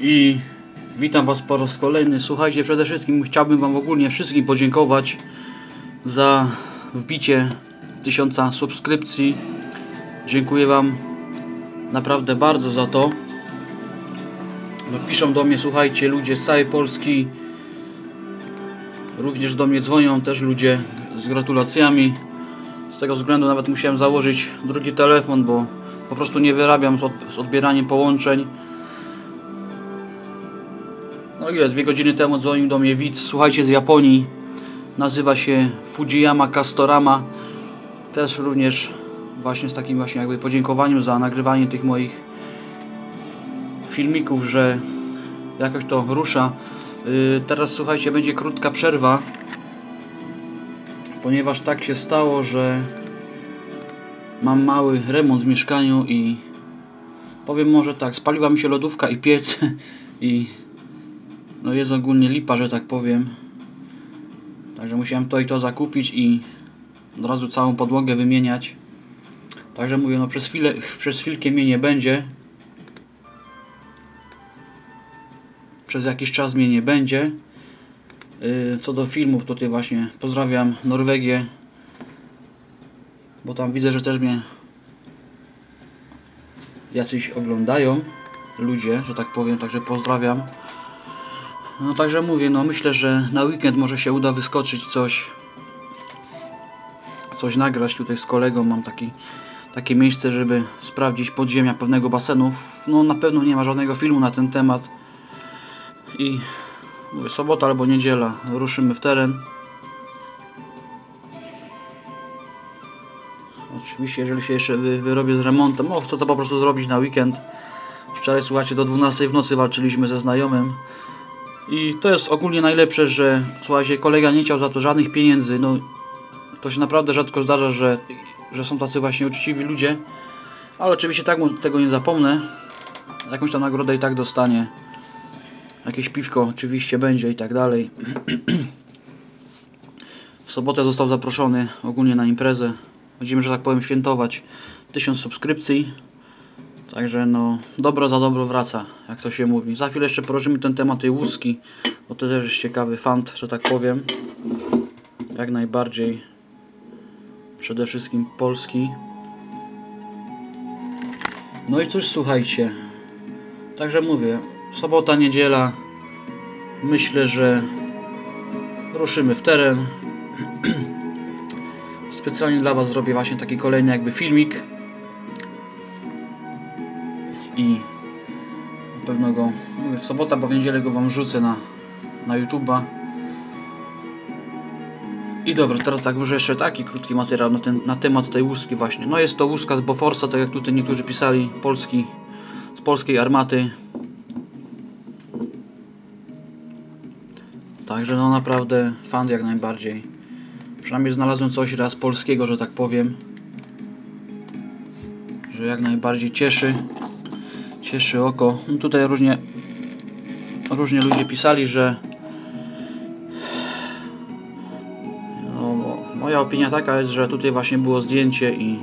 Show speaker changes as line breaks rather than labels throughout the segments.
i witam Was po raz kolejny. Słuchajcie, przede wszystkim chciałbym Wam ogólnie wszystkim podziękować za wbicie tysiąca subskrypcji. Dziękuję Wam naprawdę bardzo za to. No, piszą do mnie, słuchajcie, ludzie z całej Polski. Również do mnie dzwonią też ludzie z gratulacjami. Z tego względu nawet musiałem założyć drugi telefon, bo po prostu nie wyrabiam z, od, z odbieraniem połączeń. No ile? Dwie godziny temu dzwonił do mnie widz, słuchajcie, z Japonii. Nazywa się Fujiyama Castorama. Też również właśnie z takim właśnie jakby podziękowaniem za nagrywanie tych moich filmików, że jakoś to rusza. Yy, teraz słuchajcie, będzie krótka przerwa, ponieważ tak się stało, że mam mały remont w mieszkaniu i powiem może tak, spaliła mi się lodówka i piec i no jest ogólnie lipa, że tak powiem. Także musiałem to i to zakupić i od razu całą podłogę wymieniać. Także mówię, no przez chwilę, przez chwilkę mnie nie będzie. Przez jakiś czas mnie nie będzie. Yy, Co do filmów, tutaj właśnie pozdrawiam Norwegię. Bo tam widzę, że też mnie jacyś oglądają ludzie, że tak powiem, także pozdrawiam. No także mówię, no myślę, że na weekend może się uda wyskoczyć coś coś nagrać tutaj z kolegą. Mam taki, takie miejsce, żeby sprawdzić podziemia pewnego basenu. No na pewno nie ma żadnego filmu na ten temat. I mówię, sobota albo niedziela ruszymy w teren. Oczywiście, jeżeli się jeszcze wy, wyrobię z remontem, no chcę to po prostu zrobić na weekend. Wczoraj, słuchajcie, do 12 w nocy walczyliśmy ze znajomym. I to jest ogólnie najlepsze, że słuchajcie, kolega nie chciał za to żadnych pieniędzy. No, to się naprawdę rzadko zdarza, że, że są tacy właśnie uczciwi ludzie. Ale oczywiście tak mu tego nie zapomnę. Jakąś tam nagrodę i tak dostanie. Jakieś piwko oczywiście będzie i tak dalej. W sobotę został zaproszony ogólnie na imprezę. Będziemy, że tak powiem, świętować 1000 subskrypcji. Także no, dobro za dobro wraca, jak to się mówi. Za chwilę jeszcze poruszymy ten temat tej łuski, bo to też jest ciekawy fant, że tak powiem. Jak najbardziej. Przede wszystkim polski. No i cóż, słuchajcie. Także mówię, sobota, niedziela. Myślę, że ruszymy w teren. Specjalnie dla Was zrobię właśnie taki kolejny jakby filmik sobotę, bo w niedzielę go wam wrzucę na, na YouTube'a. I dobra, teraz tak może jeszcze taki krótki materiał na, ten, na temat tej łuski właśnie. No jest to łuska z Boforsa, tak jak tutaj niektórzy pisali, polski, z polskiej armaty. Także no naprawdę fan jak najbardziej. Przynajmniej znalazłem coś raz polskiego, że tak powiem. Że jak najbardziej cieszy cieszy oko. No tutaj różnie różnie ludzie pisali, że no, moja opinia taka jest, że tutaj właśnie było zdjęcie i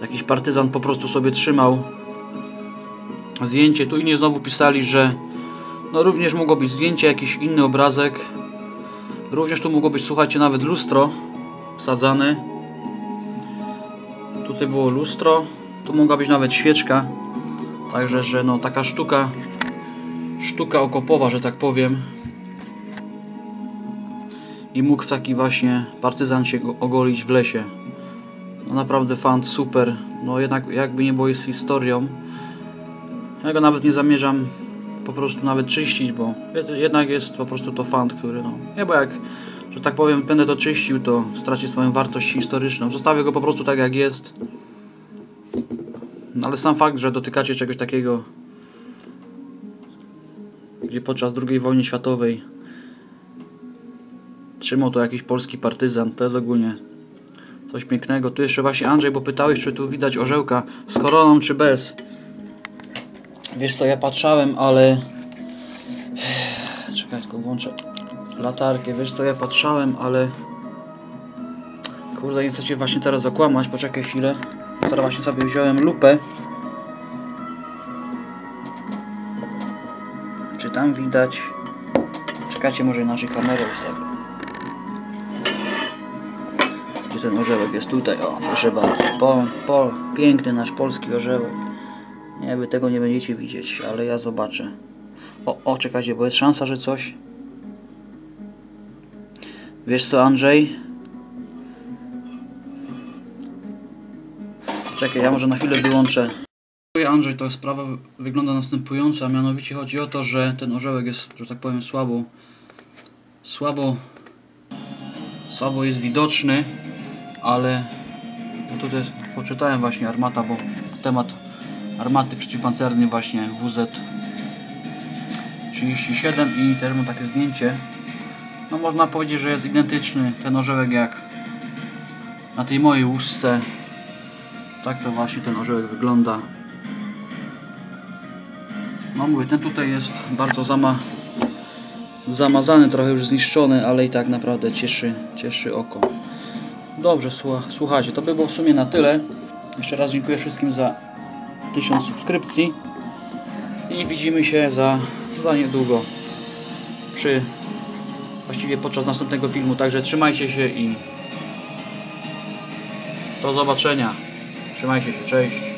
jakiś partyzant po prostu sobie trzymał zdjęcie. Tu inni znowu pisali, że no również mogło być zdjęcie, jakiś inny obrazek. Również tu mogło być, słuchajcie, nawet lustro wsadzane. Tutaj było lustro. Tu mogła być nawet świeczka. Także, że no taka sztuka, sztuka okopowa, że tak powiem. I mógł taki właśnie partyzan się ogolić w lesie. No naprawdę fan super. No jednak jakby nie było jest historią. Ja go nawet nie zamierzam po prostu nawet czyścić, bo jednak jest po prostu to fan, który no... Bo jak, że tak powiem, będę to czyścił, to straci swoją wartość historyczną. Zostawię go po prostu tak jak jest. No ale sam fakt, że dotykacie czegoś takiego, podczas II wojny światowej trzymał to jakiś polski partyzan, to jest ogólnie coś pięknego. Tu jeszcze właśnie Andrzej, bo pytałeś, czy tu widać orzełka z koroną, czy bez. Wiesz co, ja patrzałem, ale... Czekaj, tylko włączę latarkę. Wiesz co, ja patrzałem, ale... Kurde, nie chcę Cię właśnie teraz okłamać, poczekaj chwilę. Teraz właśnie sobie wziąłem lupę. Tam widać. Czekajcie, może inaczej kamerę ustawię. Gdzie ten orzełek jest tutaj? O, proszę bardzo. Po, po, piękny nasz polski orzełek. Nie, wy tego nie będziecie widzieć, ale ja zobaczę. O, o, czekajcie, bo jest szansa, że coś. Wiesz co, Andrzej? Czekaj, ja może na chwilę wyłączę. Andrzej, to sprawa wygląda następująco, a mianowicie chodzi o to, że ten orzełek jest, że tak powiem, słabo, słabo, słabo jest widoczny, ale bo tutaj poczytałem właśnie armata, bo temat armaty przeciwpancernej właśnie WZ 37 i też mam takie zdjęcie. No można powiedzieć, że jest identyczny ten orzełek jak na tej mojej łusce. Tak to właśnie ten orzełek wygląda. No mówię, ten tutaj jest bardzo zama, zamazany, trochę już zniszczony, ale i tak naprawdę cieszy, cieszy oko. Dobrze, słucha, słuchajcie, to by było w sumie na tyle. Jeszcze raz dziękuję wszystkim za 1000 subskrypcji i widzimy się za, za niedługo przy właściwie podczas następnego filmu, także trzymajcie się i do zobaczenia. Trzymajcie się, cześć.